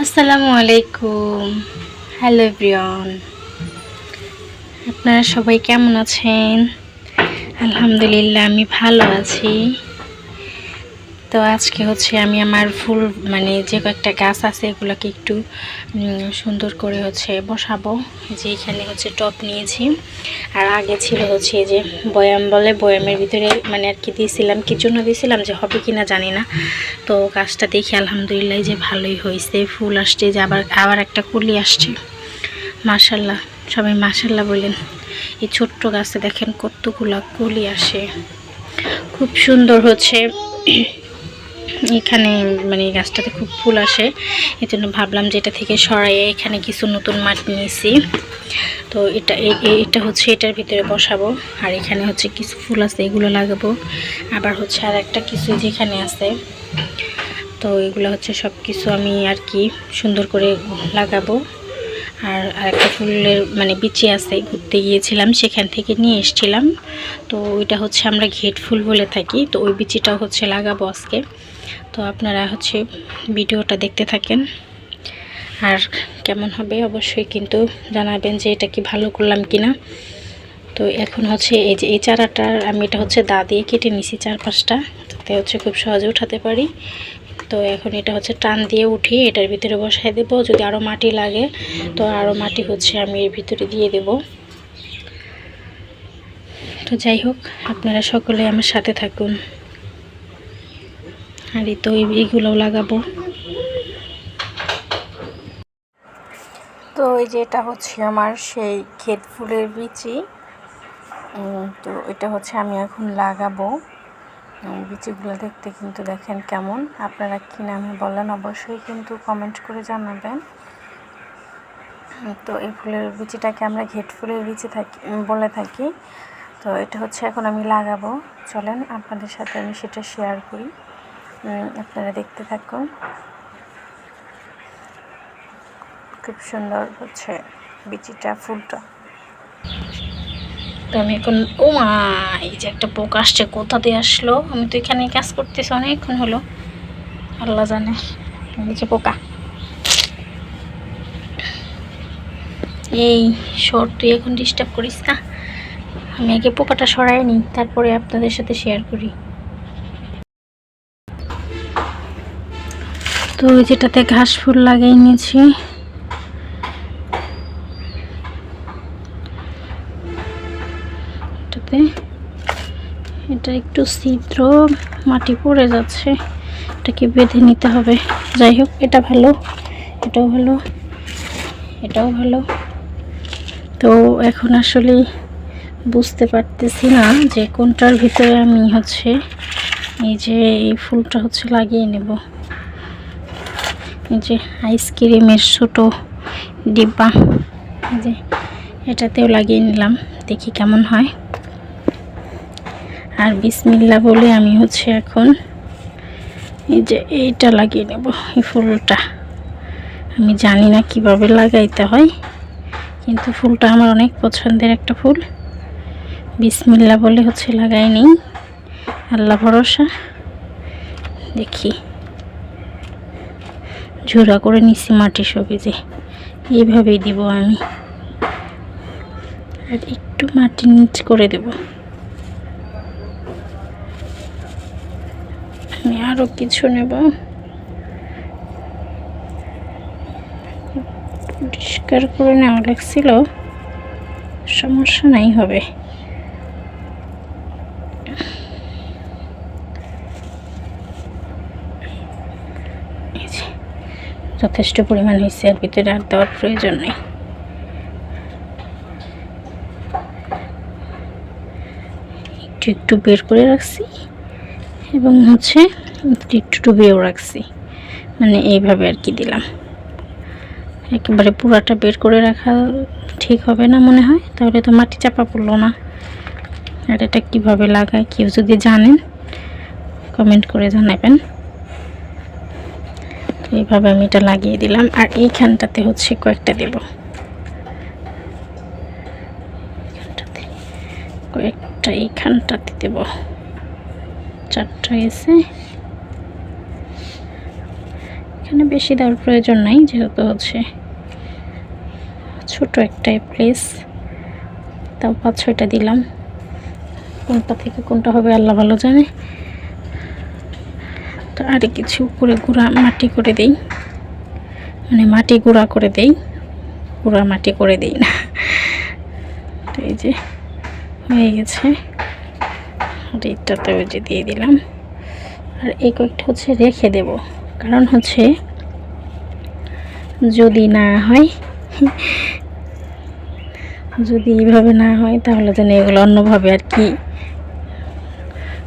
আসসালামু আলাইকুম। Hello everyone আপনারা সবাই কেমন আছেন? আলহামদুলিল্লাহ আমি ভালো আছি। তো আজকে হচ্ছে আমি আমার ফুল মানে যে কয়েকটা গাছ আছে, এগুলোকে একটু সুন্দর করে হচ্ছে বসাবো। যে এখানে হচ্ছে টপ নিয়েছি। আর আগে ছিল হচ্ছে যে বয়াম বলে, বয়ামের ভিতরে মানে আর কি দিয়েছিলাম। কি জন্য দিয়েছিলাম, যে হবে কি না জানি না। তো গাছটা দেখি, আলহামদুলিল্লাহ যে ভালোই হয়েছে। ফুল আসছে যে আবার আবার একটা কুলি আসছে। মাশাল্লাহ, সবাই মাশাল্লাহ বললেন এই ছোট্ট গাছে দেখেন কতগুলা কুলি আসে। খুব সুন্দর হচ্ছে। এখানে মানে গাছটাতে খুব ফুল আসে। এই জন্য ভাবলাম যে এটা থেকে সরাইয়ে এখানে কিছু নতুন মাটি নিয়েছি। তো এটা এটা হচ্ছে এটার ভিতরে বসাবো। আর এখানে হচ্ছে কিছু ফুল আছে, এগুলো লাগাবো। আবার হচ্ছে আর একটা কিছু যেখানে আছে, তো এগুলো হচ্ছে সব কিছু আমি আর কি সুন্দর করে লাগাবো। আর আরেকটা ফুলের মানে বিচি আছে, ঘুরতে গিয়েছিলাম, সেখান থেকে নিয়ে এসেছিলাম। তো ওইটা হচ্ছে আমরা ঘেট ফুল বলে থাকি। তো ওই বিচিটাও হচ্ছে লাগাবো আজকে। তো আপনারা হচ্ছে ভিডিওটা দেখতে থাকেন। আর কেমন হবে অবশ্যই কিন্তু জানাবেন যে এটা কি ভালো করলাম কিনা। তো এখন হচ্ছে এই যে এই চারাটার আমি এটা হচ্ছে দা দিয়ে কেটে নিছি চার পাঁচটা তাতে হচ্ছে খুব সহজে উঠাতে পারি। তো এখন এটা হচ্ছে টান দিয়ে উঠিয়ে এটার ভিতরে বসাই দেব। যদি আরও মাটি লাগে, তো আরও মাটি হচ্ছে আমি এর ভিতরে দিয়ে দেব। তো যাই হোক, আপনারা সকলে আমার সাথে থাকুন। আর এই তো এই- এইগুলোও লাগাবো। তো এই যে এটা হচ্ছে আমার সেই ক্ষেত ফুলের বিচি। তো এটা হচ্ছে আমি এখন লাগাবো। বিচিগুলো দেখতে কিন্তু দেখেন কেমন। আপনারা কি নামে বলেন অবশ্যই কিন্তু কমেন্ট করে জানাবেন। তো এই ফুলের বিচিটাকে আমরা ঘেট ফুলের বিচি থাকি বলে থাকি। তো এটা হচ্ছে এখন আমি লাগাবো। চলেন আপনাদের সাথে আমি সেটা শেয়ার করি। আপনারা দেখতে থাকুন। খুব সুন্দর হচ্ছে বিচিটা, ফুলটা। তো আমি এখন, ও মা, এই যে একটা পোক আসছে, কোথা দিয়ে আসলো? আমি তো এখানে কাজ করতেছি অনেকক্ষণ হলো। আল্লাহ জানে যে পোকা। এই শর্ট, তুই এখন ডিস্টার্ব করিস না? আমি আগে পোকাটা সরাই নিই তারপরে আপনাদের সাথে শেয়ার করি। তো ওই যেটাতে ঘাস ফুল লাগিয়ে নিয়েছি। এটাতে, এটা একটু ছিদ্র, মাটি পড়ে যাচ্ছে। এটাকে বেঁধে নিতে হবে। যাই হোক, এটা ভালো, এটাও ভালো এটাও ভালো। তো এখন আসলে বুঝতে পারতেছি না যে কোনটার ভিতরে আমি হচ্ছে এই যে এই ফুলটা হচ্ছে লাগিয়ে নেব। যে আইসক্রিমের ছোটো ডিব্বা যে এটাতেও লাগিয়ে নিলাম, দেখি কেমন হয়। আর বিসমিল্লা বলে আমি হচ্ছে এখন এই যে এইটা লাগিয়ে নেব, এই ফুলটা। আমি জানি না কীভাবে লাগাইতে হয়, কিন্তু ফুলটা আমার অনেক পছন্দের একটা ফুল। বিসমিল্লা বলে হচ্ছে লাগাই নিই। আল্লাহ ভরসা। দেখি। ঝোড়া করে নিচ্ছি মাটি সবজি। এইভাবেই দিব আমি। আর একটু মাটি নিচ করে দেব। আমি আরও কিছু নেব। পরিষ্কার করে নেওয়া লাগছিল। সমস্যা নাই হবে এই যে, যথেষ্ট পরিমাণ হয়েছে আর ভিতরে আর দেওয়ার প্রয়োজন নেই। একটু একটু বের করে রাখছি এবং হচ্ছে একটু ডুবিয়েও রাখছি। মানে এইভাবে আর কি দিলাম। একেবারে পুরাটা বের করে রাখা ঠিক হবে না মনে হয়, তাহলে তো মাটি চাপা পড়ল না। আর এটা কীভাবে লাগায় কেউ যদি জানেন কমেন্ট করে জানাবেন। এইভাবে আমি এটা লাগিয়ে দিলাম। আর এইখানটাতে হচ্ছে কয়েকটা দেব। এইখানটাতে কয়েকটা এইখানটাতে দেব। চারটা এসে এখানে বেশি দেওয়ার প্রয়োজন নাই, যেহেতু হচ্ছে ছোট একটা প্লেস তাও পাঁচ ছয়টা দিলাম। কোনটা থেকে কোনটা হবে আল্লাহ ভালো জানে। আর কিছু করে গুঁড়া মাটি করে দেই। মানে মাটি গুঁড়া করে দেই। গুঁড়া মাটি করে দেই না। তো এই যে হয়ে গেছে। আর ওই যে দিয়ে দিলাম। আর এই কয়েকটা হচ্ছে রেখে দেব। কারণ হচ্ছে যদি না হয়, যদি এইভাবে না হয়, তাহলে যেন এগুলো অন্যভাবে আর কি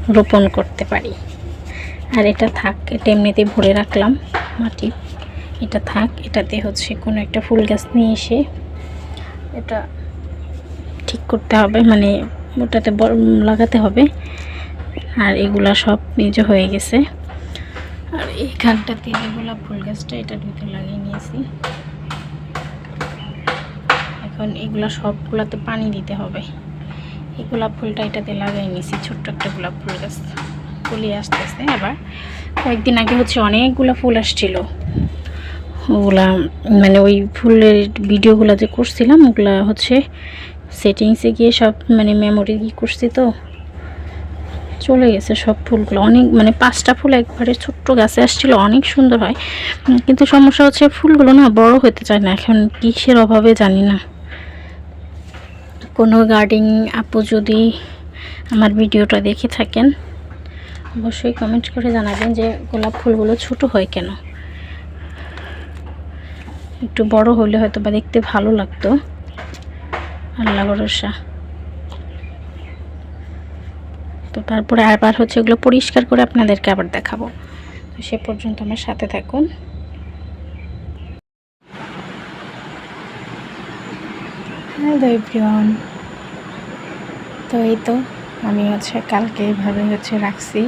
রোপণ করতে পারি। আর এটা থাক, এটা এমনিতেই ভরে রাখলাম মাটি। এটা থাক, এটাতে হচ্ছে কোনো একটা ফুল গাছ নিয়ে এসে এটা ঠিক করতে হবে মানে ওটাতে লাগাতে হবে। আর এগুলা সব নিজে হয়ে গেছে। আর এইখানটাতে গোলাপ ফুল গাছটা এটার ভিতরে লাগিয়ে নিয়েছি। এখন এগুলা সবগুলাতে পানি দিতে হবে। এই গোলাপ ফুলটা এটাতে লাগাই নিয়েছি, ছোট্ট একটা গোলাপ ফুল গাছ। ফুলিয়ে আসতেছে আবার। কয়েকদিন আগে হচ্ছে অনেকগুলো ফুল আসছিল। ওগুলা মানে ওই ফুলের ভিডিওগুলো যে করছিলাম, ওগুলা হচ্ছে সেটিংসে গিয়ে সব মানে মেমোরি কি করছি তো। চলে গেছে সব ফুলগুলো। অনেক মানে পাঁচটা ফুল একবারে ছোট্ট গাছে আসছিল, অনেক সুন্দর হয়। কিন্তু সমস্যা হচ্ছে ফুলগুলো না বড় হতে চায় না। এখন কিসের অভাবে জানি না। কোনো গার্ডেন আপু যদি আমার ভিডিওটা দেখে থাকেন অবশ্যই কমেন্ট করে জানাবেন যে গোলাপ ফুলগুলো ছোট হয় কেন? একটু বড় হলে হয়তো বা দেখতে ভালো লাগতো। আল্লাহ ভরসা। তো তারপরে আবার হচ্ছে এগুলো পরিষ্কার করে আপনাদেরকে আবার দেখাবো। তো সে পর্যন্ত আমার সাথে থাকুন। হ্যালো এভরিওয়ান তো এই তো আমি হচ্ছে কালকে এইভাবে হচ্ছে রাখছি।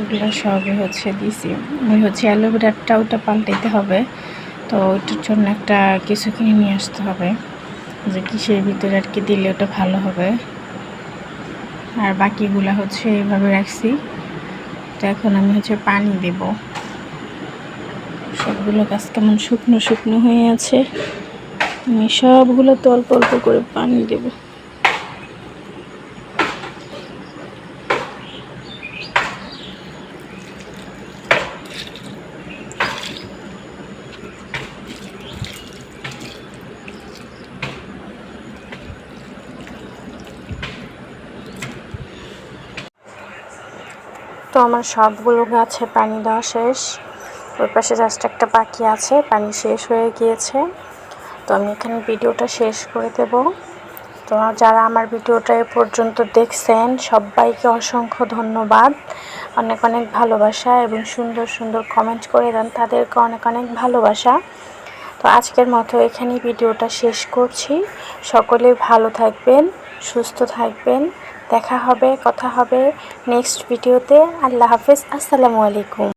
এগুলো সবই হচ্ছে দিছি। ওই হচ্ছে অ্যালোভেরাটা ওটা পাল্টাইতে হবে। তো ওইটার জন্য একটা কিছু কিনে নিয়ে আসতে হবে। যে কিসের ভিতরে আর কি দিলে ওটা ভালো হবে। আর বাকিগুলো হচ্ছে এইভাবে রাখছি। তো এখন আমি হচ্ছে পানি দেব। সবগুলো গাছ কেমন শুকনো শুকনো হয়ে আছে। আমি সবগুলো তো অল্প অল্প করে পানি দেব। তো আমার সবগুলো গাছে পানি দেওয়া শেষ। ওর পাশে জাস্ট একটা পাখি আছে, পানি শেষ হয়ে গিয়েছে। তো আমি এখানে ভিডিওটা শেষ করে দেব। তো যারা আমার ভিডিওটা এ পর্যন্ত দেখছেন, সবাইকে অসংখ্য ধন্যবাদ। অনেক অনেক ভালোবাসা এবং সুন্দর সুন্দর কমেন্ট করে দেন, তাদেরকে অনেক অনেক ভালোবাসা। তো আজকের মতো এখানেই ভিডিওটা শেষ করছি। সকলে ভালো থাকবেন, সুস্থ থাকবেন। দেখা হবে কথা হবে নেক্সট ভিডিওতে আল্লাহ হাফেজ আসসালামু আলাইকুম।